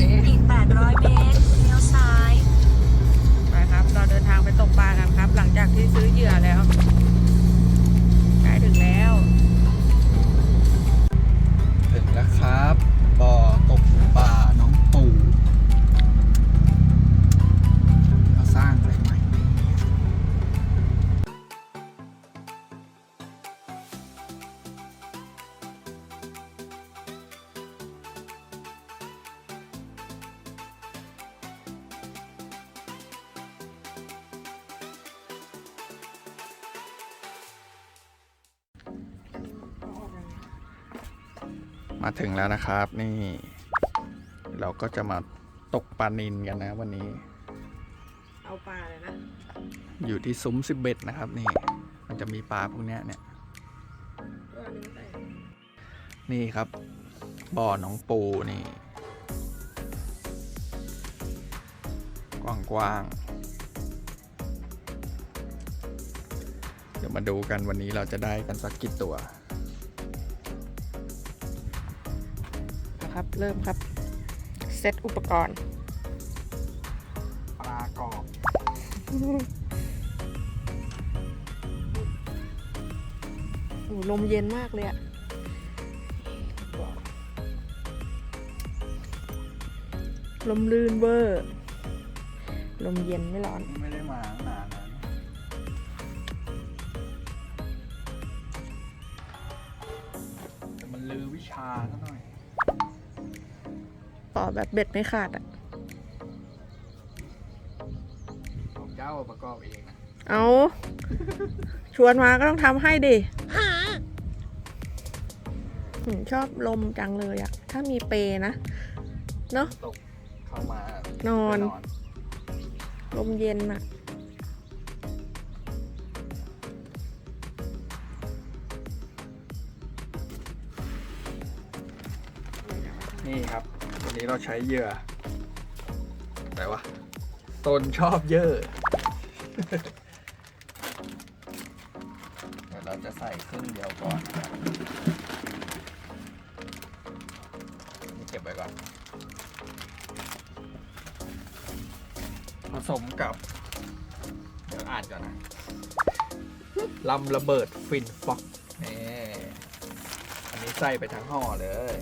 อีก 800 เมตรเลี้ยวซ้าย ไปครับ เราเดินทางไปตกปลากันครับ หลังจากที่ซื้อเหยื่อแล้วใกล้ถึงแล้ว ถึงแล้วครับบ่อ มาถึงแล้วนะครับ นี่ เราก็จะมาตกปลานินกันนะวันนี้ เอาปลาเลยนะ อยู่ที่ซุ้มสิบเบ็ดนะครับ นี่ มันจะมีปลาพวกเนี้ยเนี่ยตัวนี้ใส่นี่ครับ บ่อหนองปูนี่ กว้างๆเดี๋ยวมาดูกันวันนี้เราจะได้กันสักกี่ตัว เริ่มครับ เซตอุปกรณ์ ปลากรอบโอ้ลมเย็นมากเลยอะลมลื่นเวอร์ ลมเย็นไม่ร้อนไม่ได้มาตั้งนานแล้วแต่มันลือวิชาซะหน่อยต่ อแบบเบ็ดไม่ขาดอะของเจ้าประกอบเองนะเอาชวนมาก็ต้องทำให้ดิอืมชอบลมจังเลยอะถ้ามีเปรนะ เนอะตกเข้ามานอนเพื่ลมเย็นอะนี่ครับวันนี้ เราใช้เหยื่ออะไรวะตนชอบเยอะเดี๋ยวเราจะใส่ครึ่งเดียวก่อนนะครับนี่เก็บไว้ก่อน ผสมกับ เดี๋ยวอ่านก่อนนะลำระเบิดฟินฟ็อกนี่อันนี้ใส่ไปทั้งห่อเลย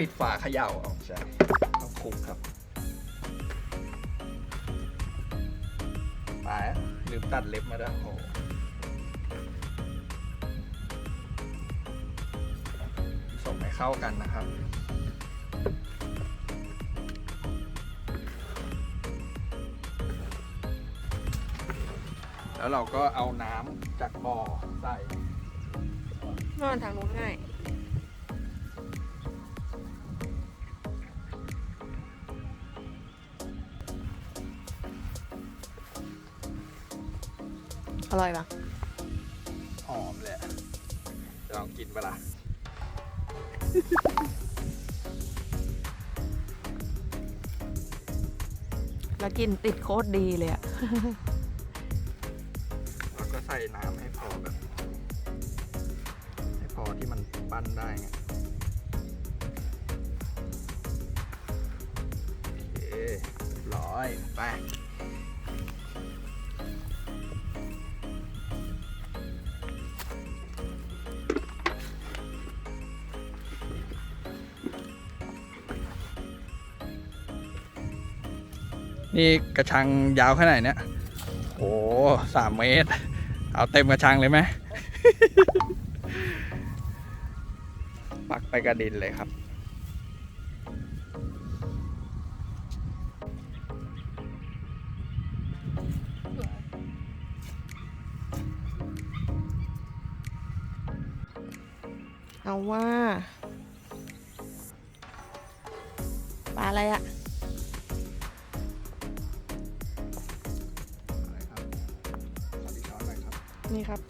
ปิดฝาเขย่าเอาใช่ต้องคลุกครับไปอะลืมตัดเล็บมาด้วยโอ้โหส่งให้เข้ากันนะครับแล้วเราก็เอาน้ำจากบ่อใส่นอนทางนู้นง่าย อร่อยปะหอมเลยอะจะลองกินปะล่ะแล้วกินติดโคตรดีเลยอะแล้วก็ใส่น้ำให้พอแบบให้พอที่มันปั้นได้ไงโอเคเรียบร้อยไป นี่กระชังยาวแค่ไหนเนี่ย โอ้สามเมตร เอาเต็มกระชังเลยไหม ปักไปกระดินเลยครับ เอาว่า ปลาอะไรอะ นี่ครับ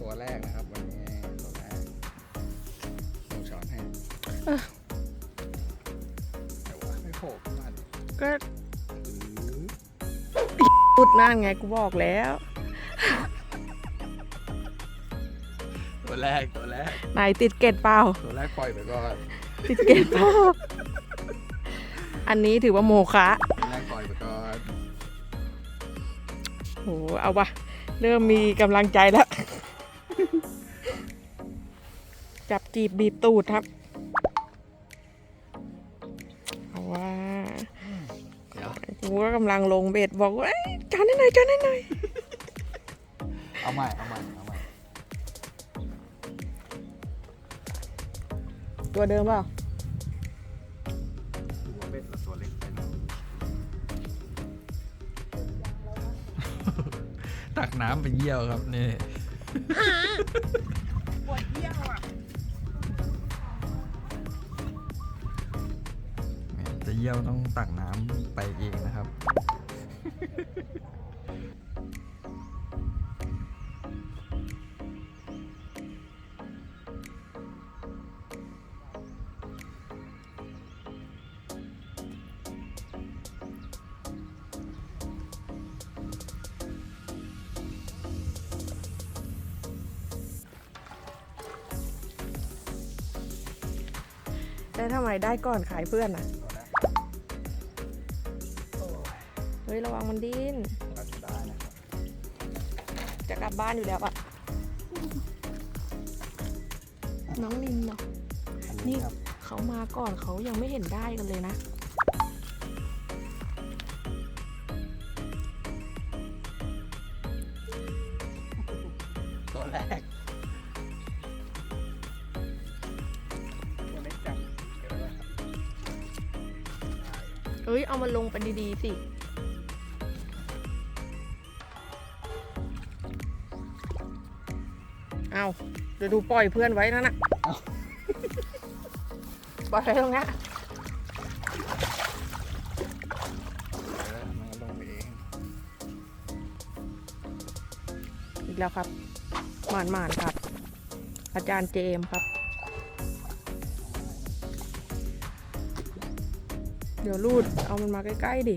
ตัวแรกนะครับวันนี้ตัวแรกหนูช้อนให้เอ้อแต่ว่าไม่โผล่ขึ้นมาดิก็อื้อพูดนั่นไงกูบอกแล้ว ตัวแรกตัวแรกไหนติดเกตเปล่า ตัวแรกปล่อยไปก่อนติดเกตเปล่า อันนี้ถือว่าโมคะ โหเอาวะเริ่มมีกำลังใจแล้ว จับจีบบีบตูดครับเอาว่าเดี๋ยวกูก็กำลังลงเบ็ดบอกว่าเอ้ยจานให้หน่อยจานให้หน่อยเอาใหม่เอาใหม่เอาใหม่ตัวเดิมเปล่า ตักน้ำไปเยี่ยวครับนี่ปวดเยี่ยวอะจะเยี่ยวต้องตักน้ำไปเองนะครับ แล้วทำไมได้ก่อนขายเพื่อนอะเฮ้ยระวังมันดิ้นก็จะได้นะครับจะกลับบ้านอยู่แล้วอะน้องนินเนาะอันนี่นี้ครับเขามาก่อนเขายังไม่เห็นได้กันเลยนะ มันลงไปดีๆสิเอาเดี๋ยวดูปล่อยเพื่อนไว้นั่นน่ะปล่อยไว้ตรงเนี้ยเดี๋ยวมันก็ลงไปเองอีกแล้วครับหมานหมานๆครับ อาจารย์เจมส์ครับ ดี๋ยวรูดเอามันมาใกล้ๆดิ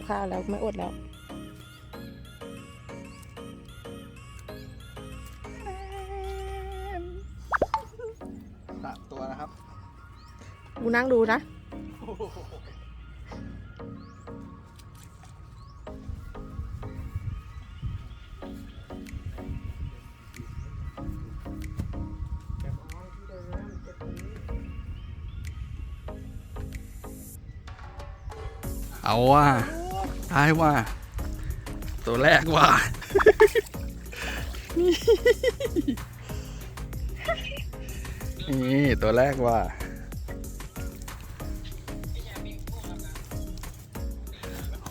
กับข้าวแล้วไม่อดแล้วสามตัวนะครับ กูนั่งดูนะ เอาว่า ได้ว่า ตัวแรกว่า นี่ตัวแรกว่า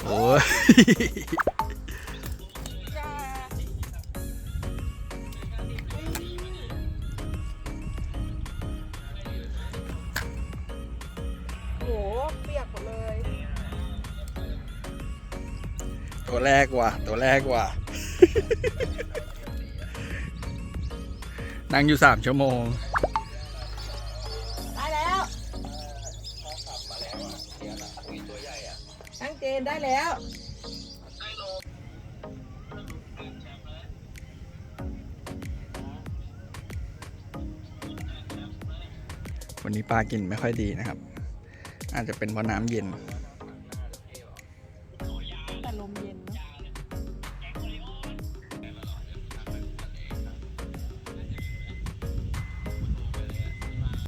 โอ้ย ตัวแรกว่ะตัวแรกว่ะนั่งอยู่สามชั่วโมงได้แล้วตั้งเจนได้แล้ว วันนี้ปลากินไม่ค่อยดีนะครับ อาจจะเป็นเพราะน้ำเย็น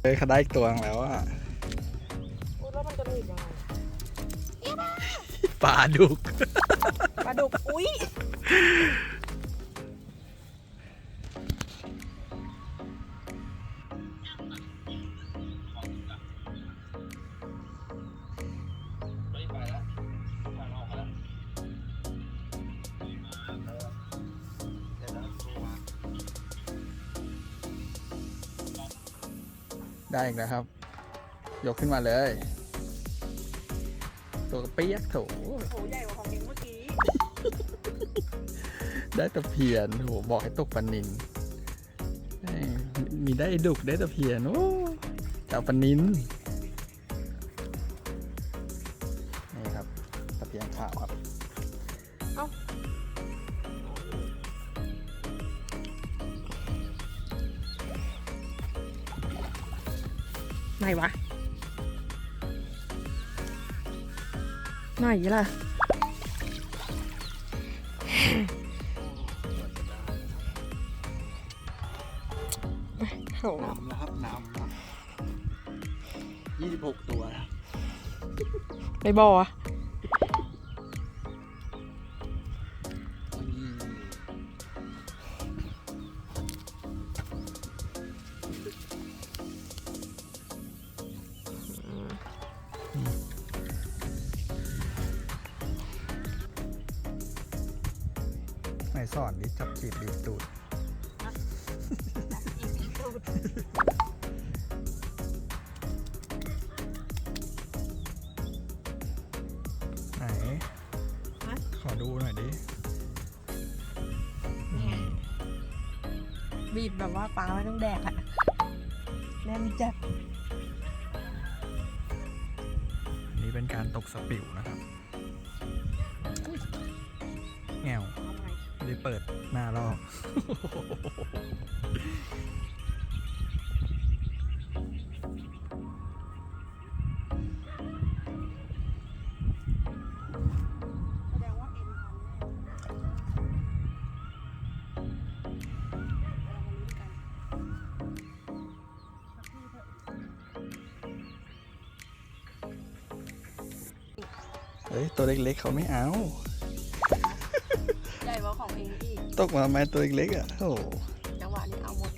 เฮ้ยเขาได้อีกตัวนึงแล้วอะพูดว่ามันจะหนีบยังไงปลาดุก ปลาดุก อุ้ย ได้อีกแล้วครับ ยกขึ้นมาเลย ตัวกระเปียกโถโอ้ใหญ่กว่าของเองเมื่อกี้ได้ตะเพียนโหบอกให้ตกปลานินแม่งมีได้ดุกได้ตะเพียนโอ้จะเอาปลานินนี่ ไหนวะ ไหนล่ะ เขานำแล้วครับนำครับยี่สิบหกตัวนะในบ่อ สอนดิจับจีบบีบตูดไหน ขอดูหน่อยดินี่บีบแบบว่าปลาไม่ต้องแดกอะแน่นจัดอันนี่เป็นการตกสปิวนะครับแงว ไปเปิดหน้ารอกเฮ้ย ตัวเล็กๆเขาไม่เอา องเองอีกตกมาไหมตัวเล็กๆอะโอ้โหจังหวะนี้เอาหมด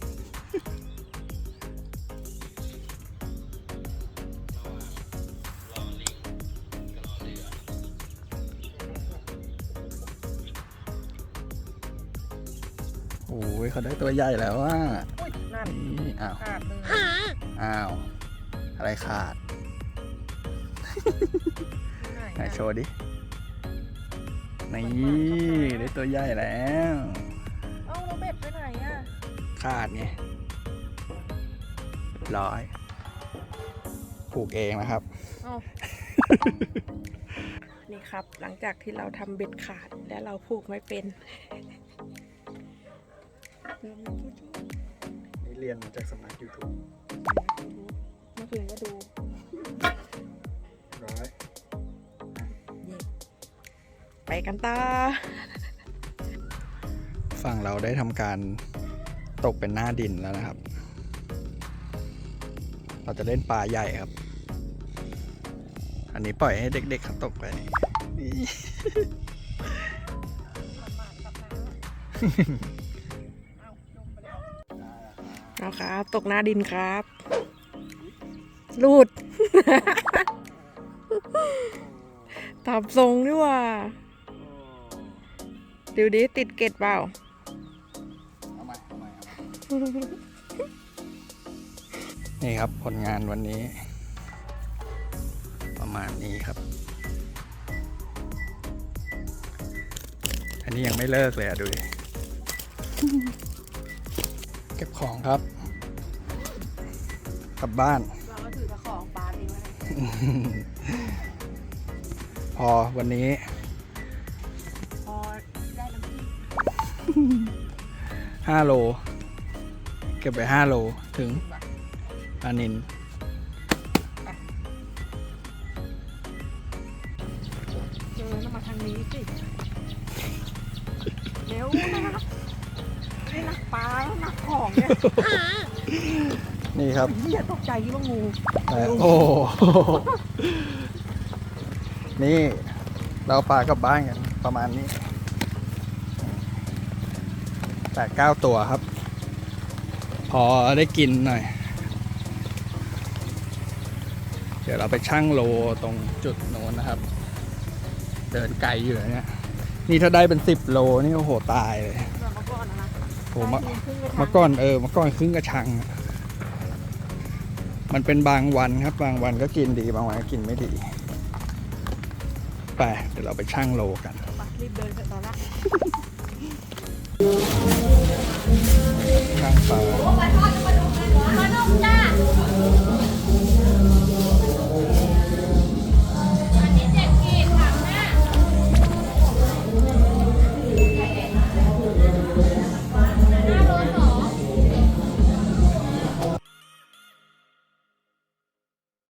โอ้ยเขาได้ตัวใหญ่แล้วอะอุ้ยนั่นนี่อ้าวขาดเลยอ้าว อะไรขาด ไหนโชว์ดิ นี่ได้ตัวใหญ่แล้ว เอ้าแล้วเบ็ดไปไหนอะขาดไงเรียบร้อย ผูกเองนะครับ เอ้า นี่ครับ หลังจากที่เราทำเบ็ดขาดและเราผูกไม่เป็นนี่เรียนมาจากสำนัก YouTube เกันต่อฝั่งเราได้ทำการตกเป็นหน้าดินแล้วนะครับ เราจะเล่นปลาใหญ่ครับ อันนี้ปล่อยให้เด็กๆเขาตกไปนี่เอาครับ ตกหน้าดินครับรูดตอบทรงด้วยว่า ดูดิติดเกตเปล่า เอาใหม่เอาใหม่เอาใหม่นี่ครับผลงานวันนี้ ประมาณนี้ครับ อันนี้ยังไม่เลิกเลยอะดูดิ เก็บของครับ กลับบ้าน เราก็ถือตะของปลาดีไว้พอวันนี้ ก5โล เก็บไป5โลถึงปลานินเจอแล้วมาทางนี้สิ เร็วนะไม่หนักปลาแล้วหนักของเนี่ยนี่ครับเหี้ยตกใจว่างูแต่โอ้โหนี่เราปลากลับบ้านกันประมาณนี้ แปดเก้าตัวครับ พอได้กินหน่อย เดี๋ยวเราไปชั่งโลตรงจุดโน้นนะครับ เดินไกลอยู่นะเนี่ยนี่ถ้าได้เป็นสิบโลนี่โอ้โหตายเลยแบบเมื่อก่อนนะนะโอ้โหเมื่อได้ทีครึ่งกระทะเมื่อก่อนเออเมื่อก่อนครึ่งกระชังอะมันเป็นบางวันครับ บางวันก็กินดีบางวันก็กินไม่ดี ไปเดี๋ยวเราไปชั่งโลกันไปรีบเดินไปตอนละ Opa,